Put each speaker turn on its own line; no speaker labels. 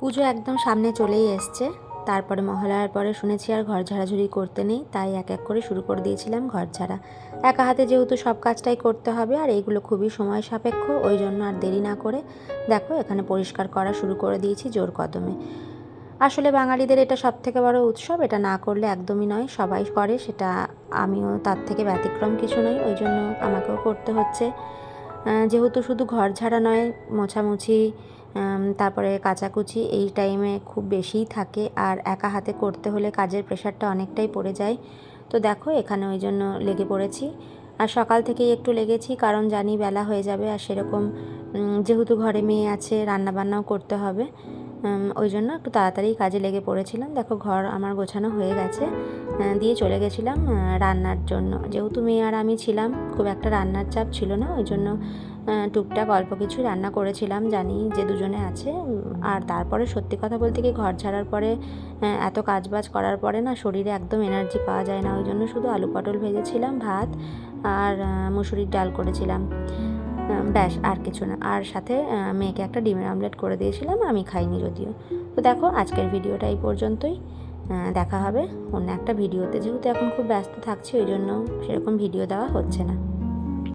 পুজো একদম সামনে চলেই এসছে। তারপরে মহালয়ার পরে শুনেছি আর ঘর ঝাড়াঝুড়ি করতে নেই, তাই এক এক করে শুরু করে দিয়েছিলাম ঘর ঝাড়া। একা হাতে যেহেতু সব কাজটাই করতে হবে আর এইগুলো খুবই সময় সাপেক্ষ, ওই জন্য আর দেরি না করে দেখো এখানে পরিষ্কার করা শুরু করে দিয়েছি জোর কদমে। আসলে বাঙালিদের এটা সব থেকে বড় উৎসব, এটা না করলে একদমই নয়, সবাই করে সেটা আমিও তার থেকে ব্যতিক্রম কিছু নই, ওই জন্য আমাকেও করতে হচ্ছে। যেহেতু শুধু ঘর ঝাড়া নয়, মোছামুছি তারপরে কাচাকুচি এই টাইমে খুব বেশিই থাকে। আর একা হাতে করতে হলে কাজের প্রেশারটা অনেকটাই পড়ে যায়। তো দেখো, এখানে ওই জন্য লেগে পড়েছি। আর সকাল থেকেই একটু লেগেছি, কারণ জানি বেলা হয়ে যাবে আর সেরকম যেহেতু ঘরে মেয়ে আছে, রান্নাবান্নাও করতে হবে। ওই জন্য একটু তাড়াতাড়ি কাজে লেগে পড়েছিলাম। দেখো, ঘর আমার গোছানো হয়ে গেছে। দিয়ে চলে গেছিলাম রান্নার জন্য। যেহেতু মেয়ে আর আমি ছিলাম, খুব একটা রান্নার চাপ ছিল না, ওই জন্য টুকটাক অল্প কিছু রান্না করেছিলাম, জানি যে দুজনে আছে। আর তারপরে সত্যি কথা বলতে কি ঘর ছাড়ার পরে এত কাজবাজ করার পরে না শরীরে একদম এনার্জি পাওয়া যায় না, ওই জন্য শুধু আলু পটল ভেজেছিলাম, ভাত আর মুসুরির ডাল করেছিলাম। ব্যাস, আর কিছু না। আর সাথে মেয়েকে একটা ডিমের আমলেট করে দিয়েছিলাম, আমি খাইনি যদিও। তো দেখো, আজকের ভিডিওটা এই পর্যন্তই। দেখা হবে অন্য একটা ভিডিওতে, যেহেতু এখন খুব ব্যস্ত থাকছি, ওই জন্য সেরকম ভিডিও দেওয়া হচ্ছে না।